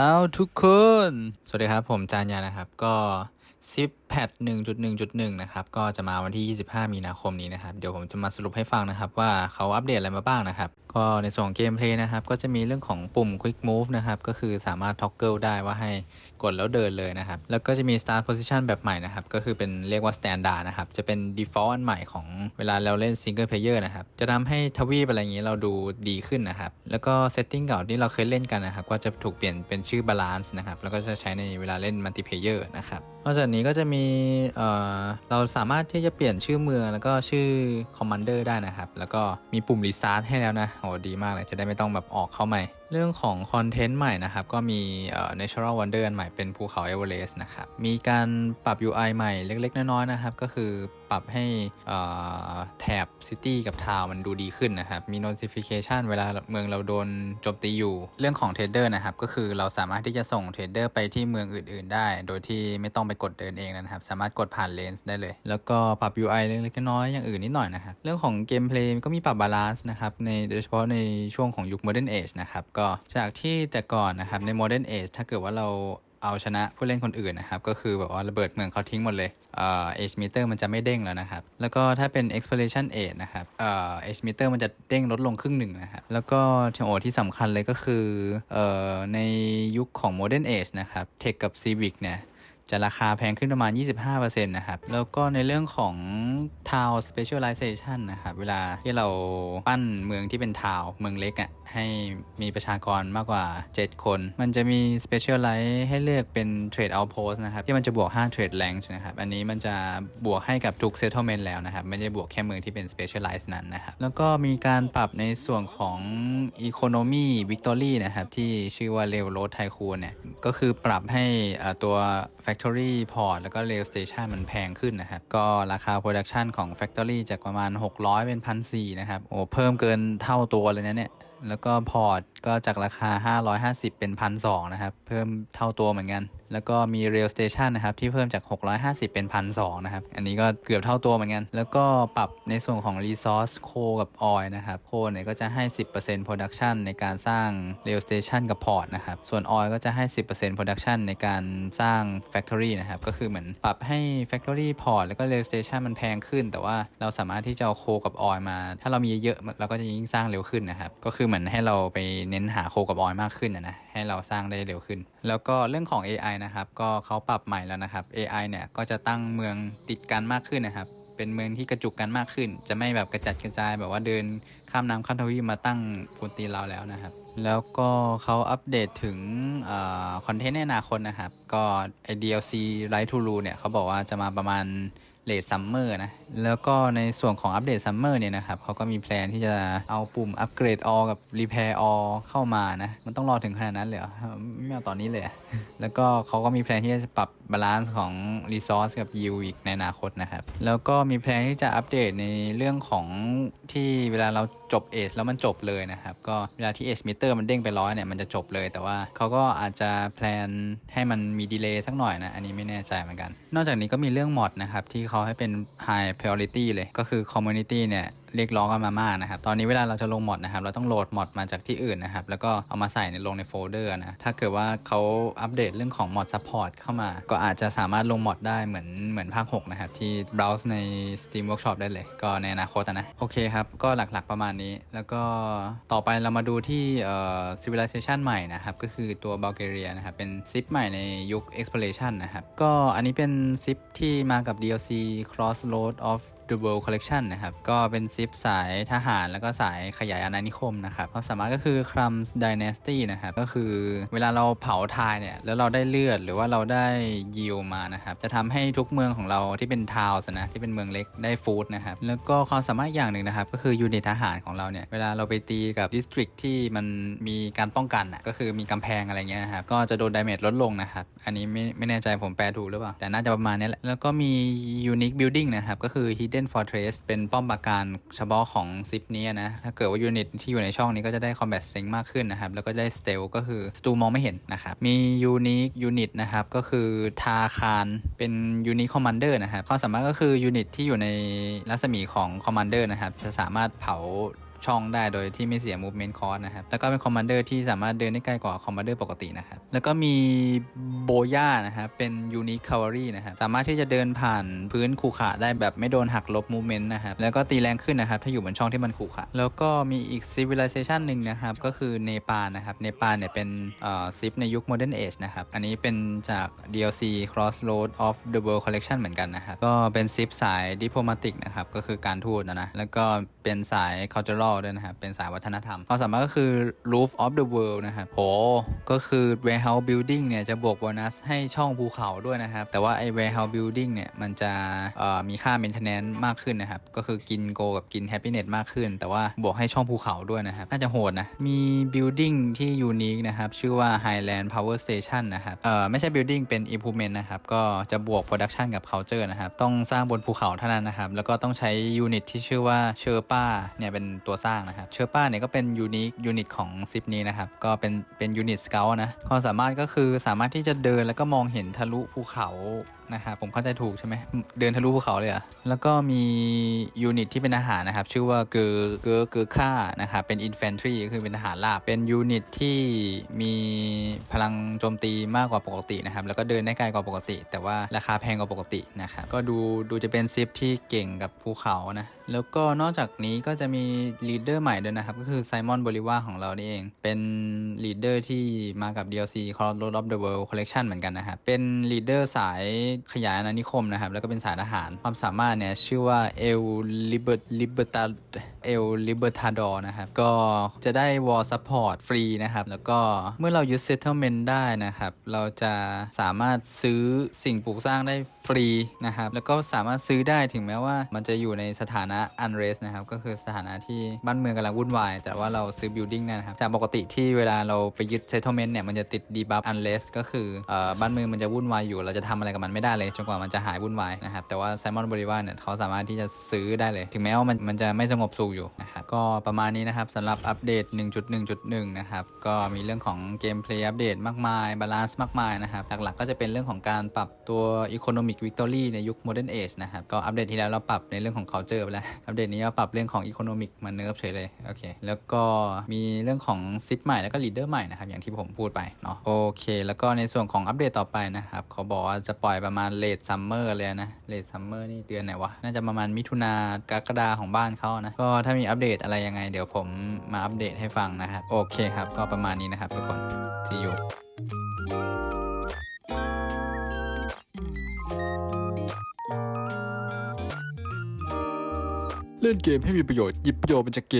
เอาทุกคน สวัสดีครับ ผมจานยานะครับ ก็ซิปแพด1.1.1 นะครับ ก็จะมาวันที่ 25 มีนาคมนี้นะครับ เดี๋ยวผมจะมาสรุปให้ฟังนะครับ ว่าเขาอัปเดตอะไรมาบ้างนะครับ ก็ในส่วนของเกมเพลย์นะครับ ก็จะมีเรื่องของปุ่ม Quick Move นะครับ ก็คือสามารถ toggle ได้ว่าให้กดแล้วเดินเลยนะครับ แล้วก็จะมี Start Position แบบใหม่นะครับ ก็คือเป็นเรียกว่า Standard นะครับ จะเป็น default อันใหม่ของเวลาเราเล่น Single Player นะครับ จะทำให้ทวีปอะไรอย่างนี้เราดูดีขึ้นนะครับ แล้วก็ setting เก่าที่เราเคยเล่นกันนะครับ ก็จะถูกเปลี่ยนเป็นชื่อ Balance นะครับ แล้วก็จะใช้ในเวลาเล่น Multiplayer นะครับ นอกจากนี้ก็จะมีเอ่อเราสามารถที่จะเปลี่ยนชื่อเมืองแล้วก็ชื่อคอมมานเดอร์ได้นะครับ แล้วก็มีปุ่มรีสตาร์ทให้แล้วนะโอ้ดีมากเลยจะได้ไม่ต้องแบบออกเข้าใหม่ เรื่องของคอนเทนต์ใหม่นะครับ ก็มี Natural Wonder อันใหม่เป็นภูเขาเอเวอเรสต์นะครับ มีการปรับ UI ใหม่เล็ก ๆ น้อยๆนะครับ ก็คือปรับให้แถบ City กับ Town มันดูดีขึ้นนะครับ มี Notification เวลาเมืองเราโดนโจมตีอยู่ เรื่องของเทรดเดอร์นะครับ ก็คือเราสามารถที่จะส่งเทรดเดอร์ไปที่เมืองอื่น ๆ ได้ โดยที่ไม่ต้องไปกดเดินเองนะครับ สามารถกดผ่านเลนส์ได้เลย แล้วก็ปรับ UI เล็กๆน้อยๆอย่างอื่นนิดหน่อยนะครับ เรื่องของเกมเพลย์ก็มีปรับบาลานซ์นะครับ ในโดยเฉพาะในช่วงของยุค Modern Age นะครับก็จากที่แต่ก่อนนะครับใน Modern Age ถ้าเกิดว่าเราเอาชนะผู้เล่นคนอื่นนะครับก็คือแบบว่าระเบิดเมืองเขาทิ้งหมดเลยเอ่อ age meter มันจะไม่เด้งแล้วนะครับ แล้วก็ถ้าเป็น exploration age นะครับเอ่อ age meter มันจะเด้งลดลงครึ่งหนึ่งนะครับ แล้วก็ที่โอที่สำคัญเลยก็คือเอ่อในยุคของ modern age นะครับ tech กับ civic เนี่ย จะราคาแพงขึ้นประมาณ 25%นะครับ แล้วก็ในเรื่องของ town specialization นะครับ เวลาที่เราปั้นเมืองที่เป็น town เมืองเล็กอะ่ะให้มีประชากรมากกว่า 7 คน มันจะมี specialize ให้เลือกเป็น trade outpost นะครับ ที่มันจะบวก 5 trade rank นะครับ อันนี้มันจะบวกให้กับทุก settlement แล้วนะครับ ไม่ได้บวกแค่เมืองที่เป็น specialize นั้นนะครับ แล้วก็มีการปรับในส่วนของ economy victory นะครับ ที่ชื่อว่า railroad tycoon เนี่ย ก็คือปรับให้ตัว factory port แล้วก็ rail station มันแพงขึ้นนะครับ ก็ราคา production ของ factory จากประมาณ 600 เป็น1,400นะครับ โอ้ เพิ่มเกินเท่าตัวเลยนะเนี่ย แล้วก็พอร์ตก็จากราคา 550 เป็น1,200นะครับ เพิ่มเท่าตัวเหมือนกัน แล้วก็มี Rail Station นะครับ ที่เพิ่มจาก 650 เป็น 1,200 นะครับ อันนี้ก็เกือบเท่าตัวเหมือนกัน แล้วก็ปรับในส่วนของ Resource c o กับ Oil นะครับ Coal เนี่ยก็จะให้ 10% Production ในการสร้าง Rail Station กับ Port นะครับ ส่วน Oil ก็จะให้ 10% Production ในการสร้าง Factory นะครับ ก็คือเหมือนปรับให้ Factory Port แล้วก็ Rail Station มันแพงขึ้น แต่ว่าเราสามารถที่จะเอาโคกับ Oil มา ถ้าเรามีเยอะเราก็จะยิ่งสร้างเร็วขึ้นนะครับ ก็คือเหมือนให้เราไปเน้นหาโคกับ Oil มากขึ้นนะนะ ให้เราสร้างได้เร็วขึ้น แล้วก็เรื่องของ AI นะครับ ก็เขาปรับใหม่แล้วนะครับ AI เนี่ยก็จะตั้งเมืองติดกันมากขึ้นนะครับ เป็นเมืองที่กระจุกกันมากขึ้น จะไม่แบบกระจัดกระจายแบบว่าเดินข้ามน้ำข้ามทวีปมาตั้งบนตีเราแล้วนะครับ แล้วก็เขาอัปเดตถึงคอนเทนต์ในอนาคตนะครับ ก็ไอ DLC Right to Rule เนี่ยเขาบอกว่าจะมาประมาณ เลทซัมเมอร์นะ แล้วก็ในส่วนของอัปเดตซัมเมอร์เนี่ยนะครับเขาก็มีแพลนที่จะเอาปุ่มอัปเกรดออกับรีเพร์ออเข้ามานะ มันต้องรอถึงขนาดนั้นเลยเหรอไม่เอาตอนนี้เลย แล้วก็เขาก็มีแพลนที่จะปรับบาลานซ์ของ Resource กับ Yield อีกในอนาคตนะครับ แล้วก็มีแพลนที่จะอัปเดตในเรื่องของที่เวลาเราจบ Age แล้วมันจบเลยนะครับ ก็เวลาที่ Age Meter มันเด้งไปร้อยเนี่ยมันจะจบเลย แต่ว่าเขาก็อาจจะแพลนให้มันมีดีเลย์สักหน่อยนะ อันนี้ไม่แน่ใจเหมือนกัน นอกจากนี้ก็มีเรื่องมอดนะครับที่เขาให้เป็น High Priority เลย ก็คือ Community เนี่ยเรียกร้องกันมามากนะครับ ตอนนี้เวลาเราจะลงมอดนะครับ เราต้องโหลดมอดมาจากที่อื่นนะครับ แล้วก็เอามาใส่ในลงในโฟลเดอร์นะ ถ้าเกิดว่าเขาอัปเดตเรื่องของมอดซัพพอร์ตเข้ามา ก็อาจจะสามารถลงมอดได้เหมือนเหมือนภาค 6 นะครับ ที่ browse ใน Steam Workshop ได้เลย ก็ในอนาคตนะ โอเคครับ ก็หลักๆประมาณนี้ แล้วก็ต่อไปเรามาดูที่เอ่อ civilization ใหม่นะครับ ก็คือตัว Bulgaria นะครับ เป็นซิปใหม่ในยุค exploration นะครับ ก็อันนี้เป็นซิปที่มากับ DLC Crossroad of The World Collection นะครับ ก็เป็นซิปสายทหารแล้วก็สายขยายอาณานิคมนะครับความสามารถก็คือ Crumbs Dynasty นะครับ ก็คือเวลาเราเผาทายเนี่ย แล้วเราได้เลือดหรือว่าเราได้ยิวมานะครับ จะทำให้ทุกเมืองของเราที่เป็นทาวส์นะที่เป็นเมืองเล็กได้ฟู้ดนะครับ แล้วก็ความสามารถอย่างหนึ่งนะครับ ก็คือยูนิตทหารของเราเนี่ย เวลาเราไปตีกับดิสตริกที่มันมีการป้องกันอะก็คือมีกำแพงอะไรเงี้ยนะครับ ก็จะโดนดาเมจลดลงนะครับ อันนี้ไม่ไม่แน่ใจผมแปลถูกหรือเปล่า แต่น่าจะประมาณนี้แหละ แล้วก็มี unique building นะครับ ก็คือ hidden fortress เป็นป้อมปราการเฉพาะของซิปนี้นะ ถ้าเกิดว่ายูนิตที่อยู่ในช่องนี้ก็จะได้ combat strength มากขึ้นนะครับ แล้วก็ได้ stealth ก็คือสตูมองไม่เห็นนะครับ มี unique unit นะครับ ก็คือทาคารเป็น unique commander นะครับ ความสามารถก็คือยูนิตที่อยู่ในรัศมีของ commander นะครับ จะสามารถเผา ช่องได้โดยที่ไม่เสีย movement cost นะครับ แล้วก็เป็นคอมมานเดอร์ที่สามารถเดินได้ใกล้กว่าคอมมานเดอร์ปกตินะครับ แล้วก็มีโบย่านะครับเป็น unique cavalry นะครับ สามารถที่จะเดินผ่านพื้นขรุขระได้แบบไม่โดนหักลบ movement นะครับ แล้วก็ตีแรงขึ้นนะครับ ถ้าอยู่บนช่องที่มันขรุขระแล้วก็มีอีก civilization หนึ่งนะครับ ก็คือเนปาลนะครับ เนปาลเนี่ยเป็นเอ่อซิปในยุค modern age นะครับ อันนี้เป็นจาก DLC Crossroad of the World Collection เหมือนกันนะครับ ก็เป็นซิปสาย diplomatic นะครับ ก็คือการทูตนะนะ แล้วก็เป็นสาย cultural ด้วยนะครับ เป็นสายวัฒนธรรมความสามารถก็คือ roof of the world นะครับโหก็คือ warehouse building เนี่ยจะบวกโบนัสให้ช่องภูเขาด้วยนะครับ แต่ว่าไอ้ warehouse building เนี่ยมันจะมีค่า maintenance มากขึ้นนะครับ ก็คือกิน go กับกิน happiness มากขึ้น แต่ว่าบวกให้ช่องภูเขาด้วยนะครับ น่าจะโหดนะ มี building ที่ unique นะครับ ชื่อว่า Highland Power Station นะครับเออไม่ใช่ building เป็น improvement นะครับ ก็จะบวก production กับ culture นะครับ ต้องสร้างบนภูเขาเท่านั้นนะครับ แล้วก็ต้องใช้ unit ที่ชื่อว่า Sherpa เนี่ยเป็นตัวสร้างนะครับเชอร์ป้าเนี่ยก็เป็นยูนิคยูนิตของซิปนี้นะครับก็เป็นเป็นยูนิตสเกลนะความสามารถก็คือสามารถที่จะเดินแล้วก็มองเห็นทะลุภูเขา นะครับผมเข้าใจถูกใช่ไหมเดินทะลุภูเขาเลยอะแล้วก็มียูนิตที่เป็นอาหารนะครับ ชื่อว่าเกอเกอเกอค่านะครับเป็นอินแฟนทรีก็คือเป็นทหารราบเป็นยูนิตที่มีพลังโจมตีมากกว่าปกตินะครับ แล้วก็เดินได้ไกลกว่าปกติ แต่ว่าราคาแพงกว่าปกตินะครับก็ดูดูจะเป็นซิปที่เก่งกับภูเขานะแล้วก็นอกจากนี้ก็จะมีลีดเดอร์ใหม่ด้วยนะครับ ก็คือไซมอนบริวาของเรานี่เอง เป็นลีดเดอร์ที่มากับ DLC Crossroad of the World Collection เหมือนกันนะครับเป็นลีดเดอร์สายขยายอาณานิคมนะครับ แล้วก็เป็นสายทหาร ความสามารถเนี่ยชื่อว่า El Liber Libertad El Libertador นะครับ ก็จะได้ War Support ฟรีนะครับ แล้วก็เมื่อเรายึด Settlement ได้นะครับ เราจะสามารถซื้อสิ่งปลูกสร้างได้ฟรีนะครับ แล้วก็สามารถซื้อได้ถึงแม้ว่ามันจะอยู่ในสถานะ unrest นะครับ ก็คือสถานะที่บ้านเมืองกำลังวุ่นวาย แต่ว่าเราซื้อ building ได้นะครับ จากปกติที่เวลาเราไปยึด settlement เนี่ย มันจะติด debuff unrest ก็คือเอ่อบ้านเมืองมันจะวุ่นวายอยู่ เราจะทำอะไรกับมันไม่ได้เลยจนกว่ามันจะหายวุ่นวายนะครับ แต่ว่า Simon Bolivar เนี่ยเขาสามารถที่จะซื้อได้เลย ถึงแม้ว่ามันมันจะไม่สงบสุขอยู่นะครับก็ประมาณนี้นะครับสำหรับอัปเดต 1.1.1 นะครับ ก็มีเรื่องของเกมเพลย์อัปเดตมากมายบาลานซ์มากมายนะครับ หลักๆก็จะเป็นเรื่องของการปรับตัว Economic Victory ในยุค Modern Age นะครับ ก็อัปเดตที่แล้วเราปรับในเรื่องของ culture ไปแล้ว อัปเดตนี้ก็ปรับเรื่องของ Economic มาเนิร์ฟเฉยเลยโอเคแล้วก็มีเรื่องของซิปใหม่แล้วก็ Leader ใหม่นะครับอย่างที่ผมพูดไปเนาะโอเค แล้วก็ในส่วนของอัปเดตต่อไปนะครับเขาบอกว่าจะปล่อยประมาณ Late Summer เลยนะ Late Summer นี่เดือนไหนวะน่าจะประมาณมิถุนากรกฎาของบ้านเขานะก็ถ้ามีอัปเดตอะไรยังไง เดี๋ยวผมมาอัปเดตให้ฟังนะครับ โอเคครับ ก็ประมาณนี้นะครับทุกคนที่อยู่เล่นเกมให้มีประโยชน์หยิบโยชน์มาจากเกม